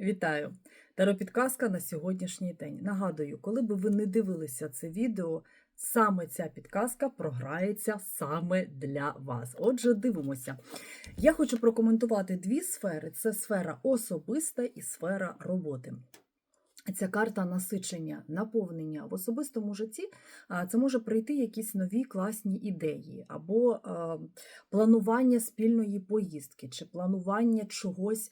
Вітаю! Таро-підказка на сьогоднішній день. Нагадую, коли би ви не дивилися це відео, саме ця підказка програється саме для вас. Отже, дивимося. Я хочу прокоментувати дві сфери: це сфера особиста і сфера роботи. Ця карта насичення, наповнення в особистому житті це може прийти якісь нові класні ідеї, або планування спільної поїздки, чи планування чогось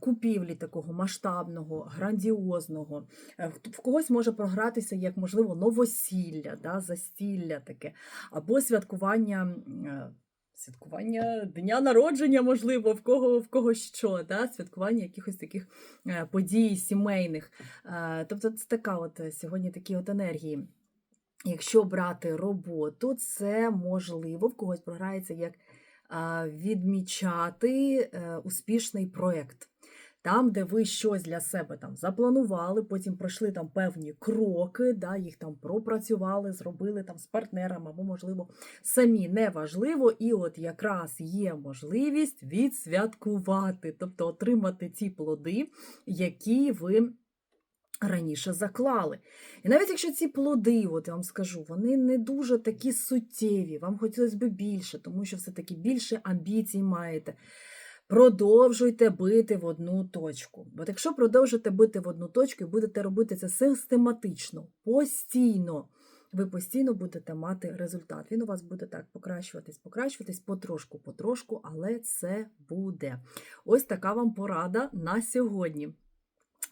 купівлі такого масштабного, грандіозного. Е, В когось може програтися як, можливо, новосілля, да, застілля таке, або святкування. Святкування дня народження, можливо, в кого в кого що, да? святкування якихось таких е, подій сімейних. Е, Тобто це така от е, сьогодні такі от енергії. Якщо брати роботу, це можливо в когось програється як відмічати успішний проєкт. Там, де ви щось для себе там запланували, потім пройшли там певні кроки, да, їх там пропрацювали, зробили там з партнерами, або, можливо, самі неважливо. І от якраз є можливість відсвяткувати, тобто отримати ті плоди, які ви раніше заклали. І навіть якщо ці плоди, от я вам скажу, вони не дуже такі суттєві, вам хотілося б більше, тому що все-таки більше амбіцій маєте. Продовжуйте бити в одну точку. От якщо продовжите бити в одну точку і будете робити це систематично, постійно, ви постійно будете мати результат. Він у вас буде так покращуватись, покращуватись потрошку, потрошку, але це буде. Ось така вам порада на сьогодні.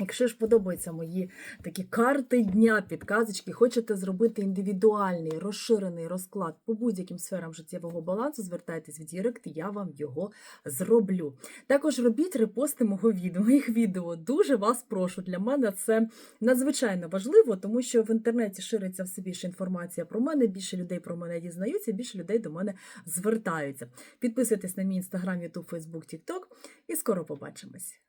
Якщо ж подобаються мої такі карти дня, підказочки, хочете зробити індивідуальний розширений розклад по будь-яким сферам життєвого балансу, звертайтесь в Дірект, я вам його зроблю. Також робіть репости мого відео, моїх відео. Дуже вас прошу. Для мене це надзвичайно важливо, тому що в інтернеті шириться все більше інформація про мене, більше людей про мене дізнаються, більше людей до мене звертаються. Підписуйтесь на мій інстаграм, Ютуб, Фейсбук, Тікток і скоро побачимось.